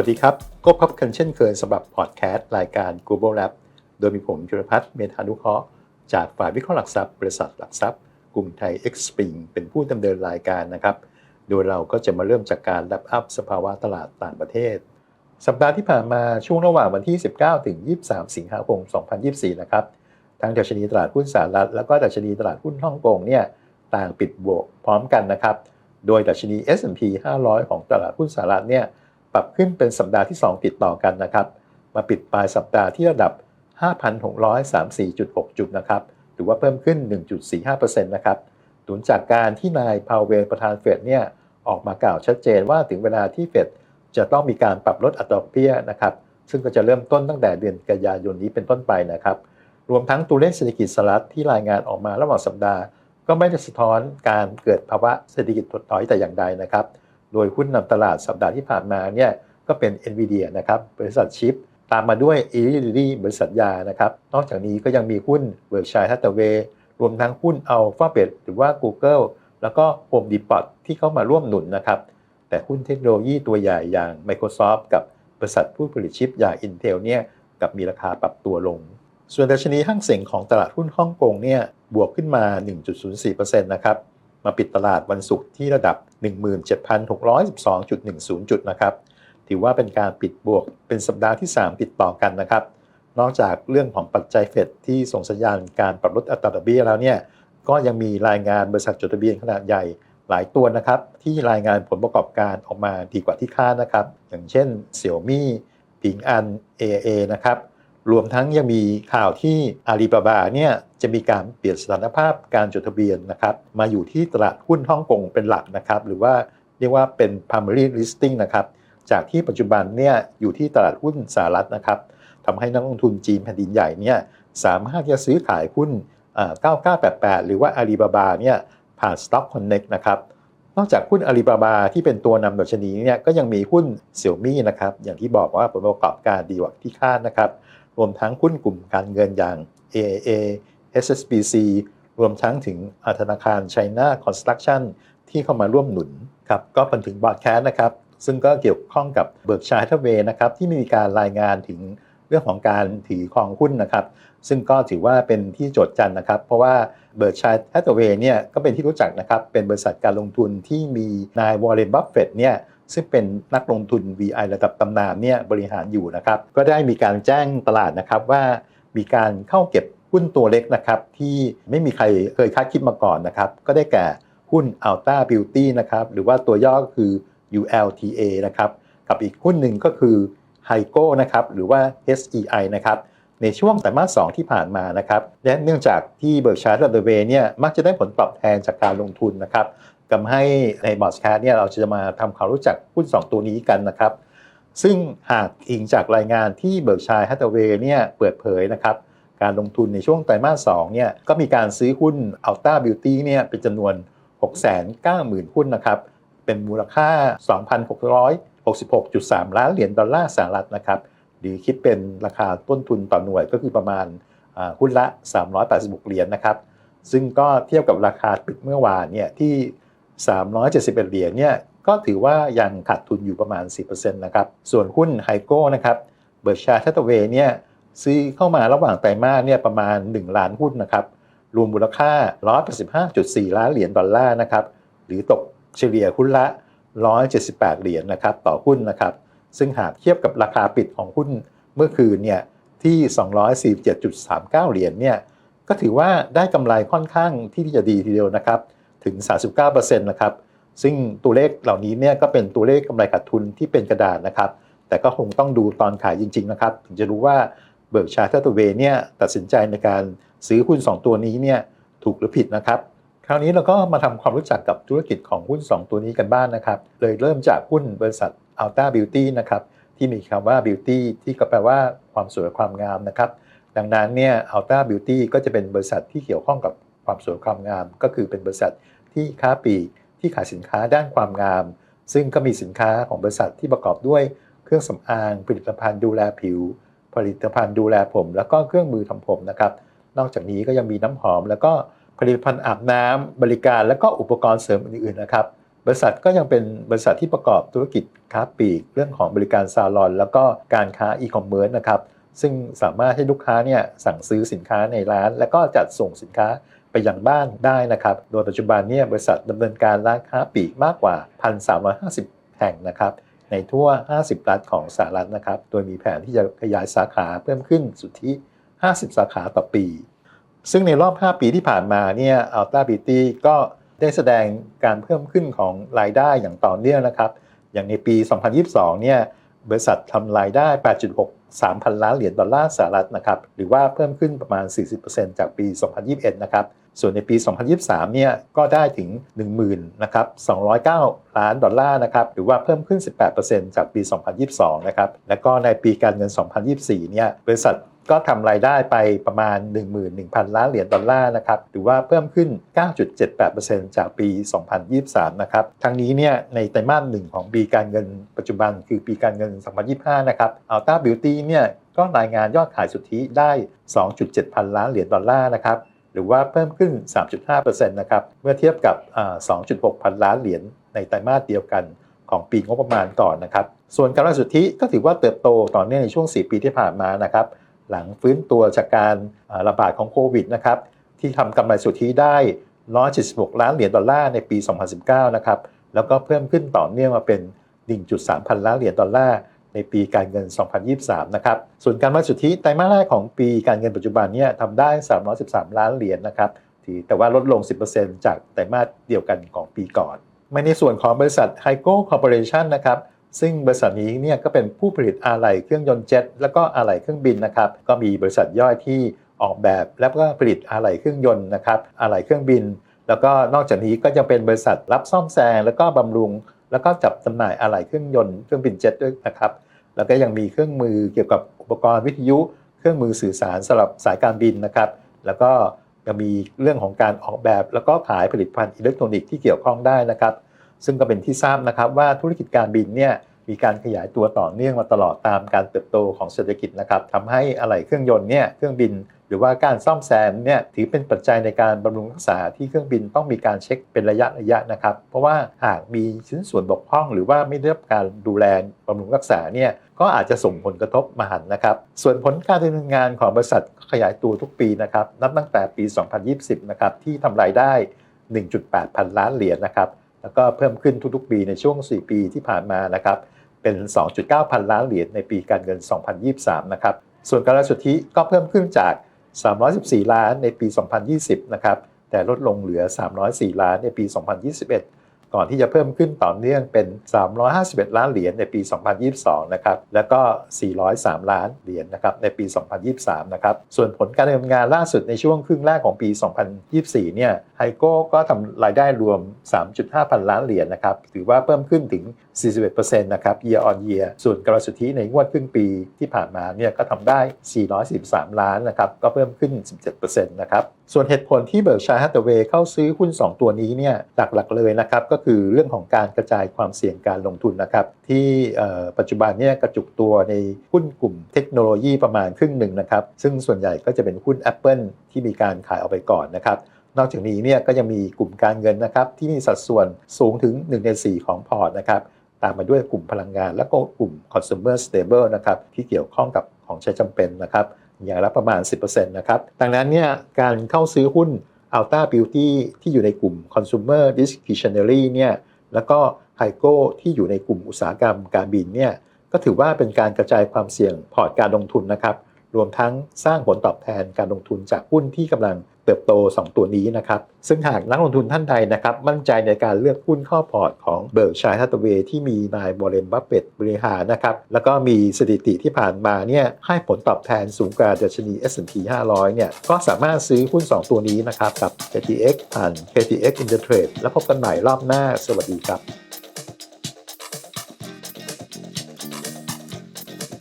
วัสดีครับ ก็พบกันเช่นเคยสำหรับพอดแคสต์รายการ Global Lab โดยมีผมจุลพัฒน์เมธานุเคราะห์จากฝ่ายวิเคราะห์หลักทรัพย์บริษัทหลักทรัพย์กรุงไทย X Spring เป็นผู้ดำเนินรายการนะครับ โดยเราก็จะมาเริ่มจากการรับอัพสภาวะตลาดต่างประเทศ สัปดาห์ที่ผ่านมาช่วงระหว่างวันที่ 19 ถึง 23 สิงหาคม 2024 นะครับทั้งดัชนีตลาดหุ้นสหรัฐแล้วก็ดัชนีตลาดหุ้นฮ่องกงเนี่ยต่างปิดบวกพร้อมกันนะครับ โดยดัชนี S&P 500 ของตลาดหุ้นสหรัฐเนี่ย ปรับขึ้นเป็นสัปดาห์ที่ 2 ติดต่อกันนะครับ มาปิดปลายสัปดาห์ที่ระดับ 5,634.6 จุดนะครับ หรือว่าเพิ่มขึ้น 1.45%นะครับหนุนจากการที่นายพาวเวลประธานเฟดเนี่ยออกมากล่าวชัดเจนว่าถึงเวลาที่เฟดจะต้องมีการปรับลดอัตราดอกเบี้ยนะครับ ซึ่งก็จะเริ่มต้นตั้งแต่เดือนกันยายนนี้เป็นต้นไปนะครับ รวมทั้งตัวเลขเศรษฐกิจสหรัฐที่รายงานออกมาระหว่างสัปดาห์ ก็ไม่ได้สะท้อนการเกิดภาวะเศรษฐกิจถดถอยแต่อย่างใดนะครับ โดยหุ้นนำตลาดสัปดาห์ที่ผ่านมาเนี่ยก็เป็น NVIDIA นะครับบริษัทชิป ตามมาด้วย e l i l y บริษัทยานะครับ นอกจากนี้ก็ยังมีหุ้น Berkshire Hathaway รวมทั้งหุ้น Alphabet หรือว่า Google แล้วก็ Home Depot ที่เข้ามาร่วมหนุนนะครับ แต่หุ้นเทคโนโลยีตัวใหญ่อย่าง Microsoft กับบริษัทผู้ผลิตชิปอย่าง Intel เนี่ยกับมีราคาปรับตัวลง ส่วนดัชนีห้างเส็งของตลาดหุ้นฮ่องกงเนี่ยบวกขึ้นมา 1.04%นะครับ มาปิดตลาดวันศุกร์ที่ระดับ 17,612.10 จุดนะครับ ถือว่าเป็นการปิดบวกเป็นสัปดาห์ที่ 3 ติดต่อกันนะครับ นอกจากเรื่องของปัจจัยเฟดที่ส่งสัญญาณการปรับลดอัตราดอกเบี้ยแล้วเนี่ย ก็ยังมีรายงานบริษัทจดทะเบียนขนาดใหญ่หลายตัวนะครับ ที่รายงานผลประกอบการออกมาดีกว่าที่คาดนะครับ อย่างเช่น Xiaomi ผิงอัน AA นะครับ รวมทั้งยังมีข่าวที่อาลีบาบาเนี่ยจะมีการเปลี่ยนสถานภาพการจดทะเบียนนะครับมาอยู่ที่ตลาดหุ้นฮ่องกงเป็นหลักนะครับหรือว่าเรียกว่าเป็น primary listing นะครับจากที่ปัจจุบันเนี่ยอยู่ที่ตลาดหุ้นสหรัฐนะครับทำให้นักลงทุนจีนแผ่นดินใหญ่เนี่ยสามารถจะซื้อขายหุ้น 9988 หรือว่าอาลีบาบาเนี่ยผ่าน Stock Connect นะครับนอกจากหุ้นอาลีบาบาที่เป็นตัวนำดัชนีเนี่ยก็ยังมีหุ้นเซี่ยวมี่นะครับอย่างที่บอกว่าผลประกอบการดีกว่าที่คาดนะครับ รวมทั้งหุ้นกลุ่มการเงินอย่าง AAA SSBC รวมทั้งถึงธนาคาร China Construction ที่เข้ามาร่วมหนุนครับก็เป็นถึงบอดแคสต์นะครับ ซึ่งก็เกี่ยวข้องกับเบิร์กชัยทเวนะครับที่มีการรายงานถึงเรื่องของการถือครองหุ้นนะครับ ซึ่งก็ถือว่าเป็นที่โจทย์จันนะครับ เพราะว่าเบิร์กชัยแฮทเวย์เนี่ยก็เป็นที่รู้จักนะครับ เป็นบริษัทการลงทุนที่มีนายวอร์เรนบัฟเฟตเนี่ย ซึ่งเป็นนักลงทุน VI ระดับตำนานเนี่ยบริหารอยู่นะครับ ก็ได้มีการแจ้งตลาดนะครับว่ามีการเข้าเก็บหุ้นตัวเล็กนะครับที่ไม่มีใครเคยคาดคิดมาก่อนนะครับก็ได้แก่หุ้น Alta Beauty นะครับหรือว่าตัวย่อก็คือ ULTA นะครับกับอีกหุ้นหนึ่งก็คือไฮโก้นะครับหรือว่า SEI นะครับในช่วงไตรมาส2ที่ผ่านมานะครับและเนื่องจากที่เบิร์กชาร์ดเดเวเนี่ยมักจะได้ผลตอบแทนจากการลงทุนนะครับ ทำให้ในบอร์ดแคสเนี่ยเราจะมาทำความรู้จักหุ้น2 ตัวนี้กันนะครับ ซึ่งหากอิงจากรายงานที่เบิร์กชาร์ดเวเนี่ยเปิดเผยนะครับ การลงทุนในช่วงไตรมาส2เนี่ยก็มีการซื้อหุ้น Alta Beauty เนี่ยเป็นจำนวน 690,000 หุ้นนะครับ เป็นมูลค่า 2,666.3 ล้านเหรียญดอลลาร์สหรัฐนะครับหรือคิดเป็นราคาต้นทุนต่อหน่วยก็คือประมาณหุ้นละ 386 เหรียญนะครับ ซึ่งก็เทียบกับราคาปิดเมื่อวานเนี่ยที่ 371 เหรียญเนี่ยก็ถือว่ายังขาดทุนอยู่ประมาณ 10%นะครับ ส่วนหุ้นไฮโก้นะครับเบิร์ชาร์ทัตเวเนี่ยซื้อเข้ามาระหว่างไตรมาสเนี่ยประมาณ 1 ล้านหุ้นนะครับ รวมมูลค่า 185.4 ล้านเหรียญดอลลาร์นะครับ หรือตกเฉลี่ยหุ้นละ 178 เหรียญนะครับต่อหุ้นนะครับ ซึ่งหากเทียบกับราคาปิดของหุ้นเมื่อคืนเนี่ยที่ 247.39 เหรียญเนี่ยก็ถือว่าได้กำไรค่อนข้างที่จะดีทีเดียวนะครับ ถึง 39%นะครับ ซึ่งตัวเลขเหล่านี้เนี่ยก็เป็นตัวเลขกำไรขาดทุนที่เป็นกระดาษนะครับ แต่ก็คงต้องดูตอนขายจริง ๆ นะครับ ถึงจะรู้ว่าเบิร์กชาร์ทัตเวเนี่ยตัดสินใจในการซื้อหุ้น 2 ตัวนี้เนี่ยถูกหรือผิดนะครับ คราวนี้เราก็มาทำความรู้จักกับธุรกิจของหุ้น 2 ตัวนี้กันบ้างนนะครับ เลยเริ่มจากหุ้นบริษัท Alta Beauty นะครับที่มีคำว่า Beauty ที่ก็แปลว่าความสวยความงามนะครับ ดังนั้นเนี่ย Alta Beauty ก็จะเป็นบริษัทที่เกี่ยวข้องกับ ความสวยความงาม ก็คือเป็นบริษัทที่ค้าปลีกที่ขายสินค้าด้านความงาม ซึ่งก็มีสินค้าของบริษัทที่ประกอบด้วยเครื่องสำอาง ผลิตภัณฑ์ดูแลผิว ผลิตภัณฑ์ดูแลผม แล้วก็เครื่องมือทำผมนะครับ นอกจากนี้ก็ยังมีน้ำหอม แล้วก็ผลิตภัณฑ์อาบน้ำบริการ และก็อุปกรณ์เสริมอื่นๆนะครับ บริษัทก็ยังเป็นบริษัทที่ประกอบธุรกิจค้าปลีก เรื่องของบริการซาลอน แล้วก็การค้าอีคอมเมิร์ซนะครับซึ่งสามารถให้ลูกค้าเนี่ยสั่งซื้อสินค้าในร้าน แล้วก็จัดส่งสินค้า ไปยังบ้านได้นะครับ โดยปัจจุบันเนี่ยบริษัทดำเนินการร้านค้าปลีกมากกว่า 1,350 แห่งนะครับ ในทั่ว 50 รัฐของสหรัฐนะครับ โดยมีแผนที่จะขยายสาขาเพิ่มขึ้นสุทธิ50 สาขาต่อปี ซึ่งในรอบ 5 ปีที่ผ่านมาเนี่ย Ultra Beauty ก็ได้แสดงการเพิ่มขึ้นของรายได้อย่างต่อเนื่องนะครับ อย่างในปี 2022 เนี่ย บริษัททำรายได้ 8.6 3,000 ล้านเหรียญดอลลาร์สหรัฐนะครับ หรือว่าเพิ่มขึ้นประมาณ 40%จากปี 2021 นะครับ ส่วนในปี 2023 เนี่ย ก็ได้ถึง 10,000นะครับ209 ล้านดอลลาร์นะครับ หรือว่าเพิ่มขึ้น 18%จากปี 2022 นะครับ และก็ในปีการเงิน 2024 เนี่ย บริษัท ก็ทำรายได้ไปประมาณ 11,000 ล้านเหรียญดอลลาร์นะครับหรือว่าเพิ่มขึ้น 9.78%จากปี 2023 นะครับทั้งนี้เนี่ยในไตรมาสหนึ่งของปีการเงินปัจจุบันคือปีการเงิน 2025 นะครับ Ultra Beauty เนี่ยก็รายงานยอดขายสุทธิได้ 2.7 พันล้านเหรียญดอลลาร์นะครับหรือว่าเพิ่มขึ้น 3.5%นะครับเมื่อเทียบกับ 2.6 พันล้านเหรียญในไตรมาสเดียวกันของปีงบประมาณก่อนนะครับ ส่วนกำไรสุทธิก็ถือว่าเติบโตต่อเนื่องในช่วง 4 ปีที่ผ่านมานะครับ หลังฟื้นตัวจากการระบาดของโควิดนะครับที่ทำกำไรสุทธิได้ 176 ล้านเหรียญดอลลาร์ในปี 2019 นะครับแล้วก็เพิ่มขึ้นต่อเนื่องมาเป็น 1.3 พันล้านเหรียญดอลลาร์ในปีการเงิน 2023 นะครับ ส่วนการมาสุทธิไตรมาสแรกของปีการเงินปัจจุบันเนี่ยทำได้ 313 ล้านเหรียญนะครับแต่ว่าลดลง 10%จากไตรมาสเดียวกันของปีก่อน มาในส่วนของบริษัทไฮโก้คอร์ปอเรชันนะครับ ซึ่งบริษัทนี้เนี่ยก็เป็นผู้ผลิตอะไหล่เครื่องยนต์เจ็ตแล้วก็อะไหล่เครื่องบินนะครับก็มีบริษัทย่อยที่ออกแบบแล้วก็ผลิตอะไหล่เครื่องยนต์นะครับอะไหล่เครื่องบิน แล้วก็นอกจากนี้ก็จะเป็นบริษัทรับซ่อมแซมแล้วก็บำรุง แล้วก็จับจำหน่ายอะไหล่เครื่องยนต์เครื่องบินเจ็ตด้วยนะครับแล้วก็ยังมีเครื่องมือเกี่ยวกับอุปกรณ์วิทยุ เครื่องมือสื่อสารสำหรับสายการบินนะครับแล้วก็ยังมีเรื่องของการออกแบบ แล้วก็ขายผลิตภัณฑ์อิเล็กทรอนิกส์ที่เกี่ยวข้องได้นะครับ ซึ่งก็เป็นที่ทราบนะครับว่าธุรกิจการบินเนี่ยมีการขยายตัวต่อเนื่องมาตลอดตามการเติบโตของเศรษฐกิจนะครับทำให้อะไหล่เครื่องยนต์เนี่ยเครื่องบิน หรือว่าการซ่อมแซมเนี่ยถือเป็นปัจจัยในการบำรุงรักษาที่เครื่องบินต้องมีการเช็คเป็นระยะระยะนะครับ เพราะว่าหากมีชิ้นส่วนบกพร่อง หรือว่าไม่ได้รับการดูแลบำรุงรักษาเนี่ยก็อาจจะส่งผลกระทบมหันนะครับ ส่วนผลการดำเนินงานของบริษัทขยายตัวทุกปีนะครับนับตั้งแต่ปี 2020 นะครับที่ทำรายได้ 1.8 พันล้านเหรียญนะครับ แล้วก็เพิ่มขึ้นทุกๆ ปีในช่วง 4 ปีที่ผ่านมานะครับเป็น 2.9 พันล้านเหรียญในปีการเงิน 2023 นะครับ ส่วนการรสุทธิก็เพิ่มขึ้นจาก 314 ล้านในปี 2020 นะครับ แต่ลดลงเหลือ 304 ล้านในปี 2021 ก่อนที่จะเพิ่มขึ้นต่อเนื่องเป็น 351 ล้านเหรียญในปี 2022 นะครับ แล้วก็ 403 ล้านเหรียญนะครับในปี 2023 นะครับ ส่วนผลการดำเนินงานล่าสุดในช่วงครึ่งแรกของปี 2024 เนี่ย ไฮโก้ก็ทำรายได้รวม 3.5 พันล้านเหรียญนะครับ ถือว่าเพิ่มขึ้นถึง 41%นะครับ year on year ส่วนกำไรสุทธิในงวดครึ่งปีที่ผ่านมาเนี่ยก็ทำได้ 413 ล้านนะครับ ก็เพิ่มขึ้น 17%นะครับ ส่วนเหตุผลที่เบิร์กชัยฮัตเตเวย์เข้าซื้อหุ้น 2 ตัวนี้เนี่ยหลักๆเลยนะครับก็็คือเรื่องของการกระจายความเสี่ยงการลงทุนนะครับ ที่ปัจจุบันเนี่ยกระจุกตัวในหุ้นกลุ่มเทคโนโลยีประมาณครึ่งหนึ่งนะครับ ซึ่งส่วนใหญ่ก็จะเป็นหุ้น Apple ที่มีการขายออกไปก่อนนะครับนอกจากนี้เนี่ยก็ยังมีกลุ่มการเงินนะครับที่มีสัดส่วนสูงถึง 1 ใน 4 ของพอร์ตนะครับตามมาด้วยกลุ่มพลังงาน และก็กลุ่ม consumer stable นะครับที่เกี่ยวข้องกับของใช้จำเป็นนะครับอย่างละประมาณ 10%นะครับดังนั้นเนี่ยการเข้าซื้อหุ้น Alta Beauty ที่อยู่ในกลุ่ม consumer discretionary เนี่ยแล้วก็ไฮโก้ที่อยู่ในกลุ่มอุตสาหกรรมการบินเนี่ยก็ถือว่าเป็นการกระจายความเสี่ยงพอร์ตการลงทุนนะครับ รวมทั้งสร้างผลตอบแทนการลงทุนจากหุ้นที่กำลัง เติบโต 2 ตัวนี้นะครับซึ่งหากนักลงทุนท่านใดนะครับมั่นใจในการเลือกหุ้นข้าพอร์ตของเบิร์กชัยฮัตเวที่มีนายบรเรนบัฟเฟตบริหารนะครับแล้วก็มีสถิติที่ผ่านมาเนี่ยให้ผลตอบแทนสูงกว่าดัชนี S&P 500 เนี่ยก็สามารถซื้อหุ้น 2 ตัวนี้นะครับกับ KTX ผ่าน KTX Intertrade แล้วพบกันใหม่รอบหน้า สวัสดีครับ